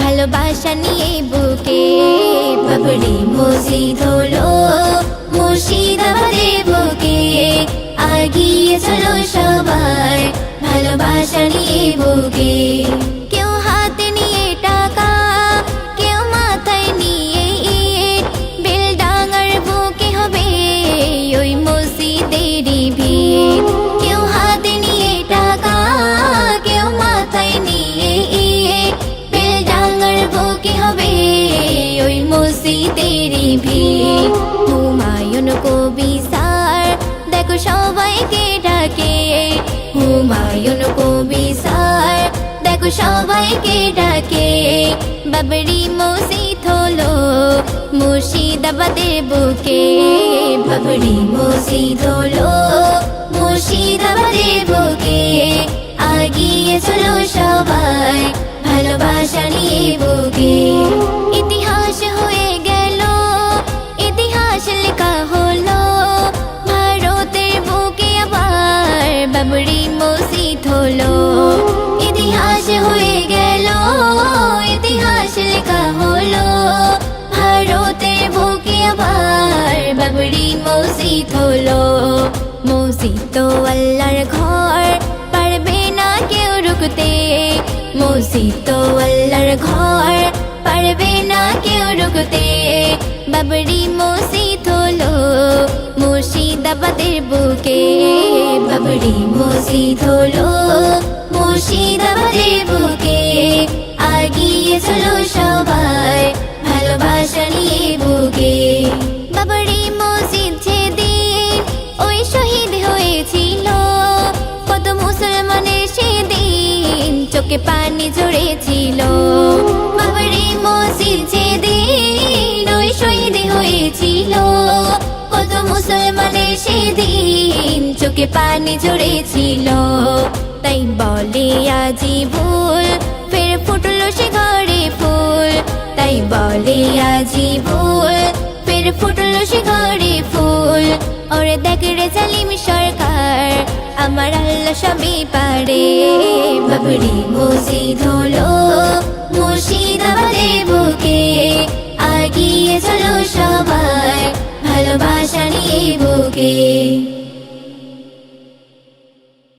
ভালোবাসা নিয়ে বুকে বাবরি মসজিদ হলো মুর্শিদাবাদে বুকে আগিয়ে চলো নিয়ে বুকে সবাইকে ডাকে, বাবরি মসজিদ হলো মুর্শিদাবাদের বুকে। বাবরি মসজিদ হলো মুর্শিদাবাদের বুকে। আগিয়ে চলো সবাই, ভালোবাসা নিয়ে বুকে। ইতিহাস হয়ে গেল, ইতিহাস লেখা হলো। ভারতের বুকে আবার বাবরি মসজিদ হলো। মসজিদ হলো মসজিদ আল্লাহর ঘর। পারবে না কেউ রুকতে মসজিদ আল্লাহর ঘর। পারবে না কেউ রুকতে বাবরি মসজিদ হলো মুর্শিদাবাদের বুকে। বাবরি মসজিদ হলো মুর্শিদাবাদের বুকে চোখে পানি ঝরেছিল। বাবরি মসজিদ যেদিন ওই শহীদ হয়েছিল। কত মুসলমানের সেদিন চোখে পানি ঝরেছিল। তাই বলে আজি ভুল, ফের ফুটলো সে ঘরে ফুল। তাই বলে আজি ভুল, ফের ফুটলো সে ঘরে ফুল। ওরে দেখ রে জালিম সরকার আমার আল্লাহ সবই পারে। বাবরি মসজিদ হলো মুর্শিদাবাদে বুকে। আগিয়ে চলো সবাই ভালোবাসা নিয়ে বুকে।